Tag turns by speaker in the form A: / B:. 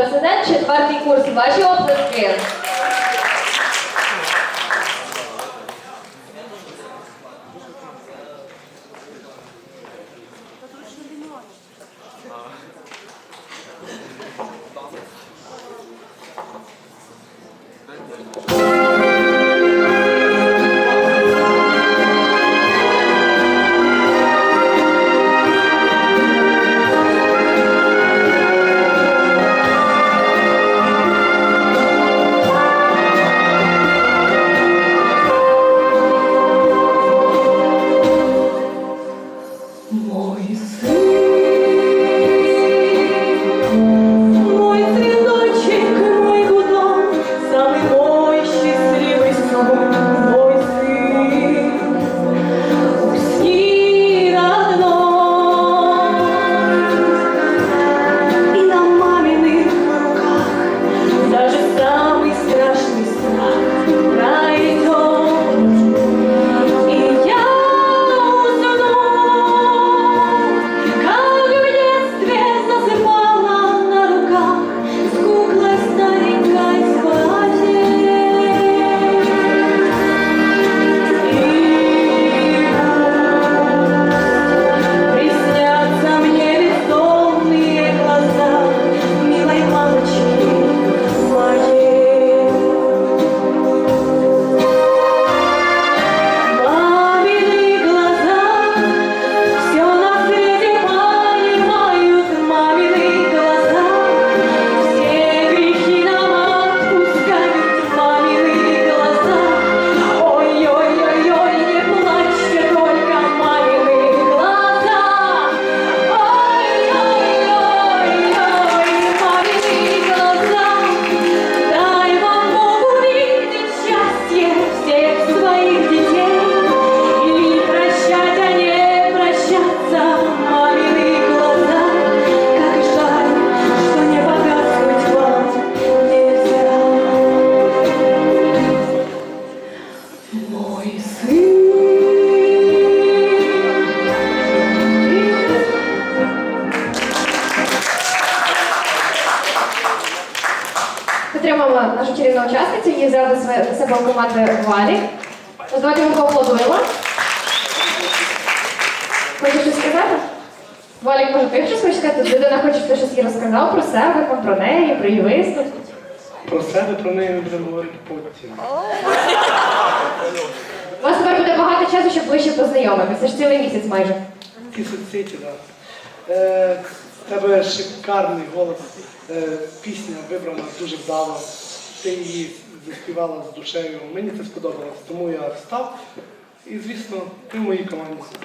A: університет, четвертий курс. Ваші оплески.
B: Мой сын
A: Підтримуємо нашу чарівну учасницю, її до себе у команди Валі. Ну, Давайте ми поаплодуємо. Хочеш щось сказати? Валік, може, ти щось хочеш сказати? Людина хоче, щоб щось їй розказав про себе, про неї, про її виступ.
C: Про себе, про неї ми будемо говорити потім.
A: У вас тепер буде багато часу, щоб ближче познайомитися. Це ж цілий місяць майже.
C: Ті соцсеті, так. Е, в тебе шикарний голос. Е, пісня вибрана дуже вдало. Ти її заспівала з душею. Мені це сподобалось, тому я став. І, звісно, ти в моїй команді.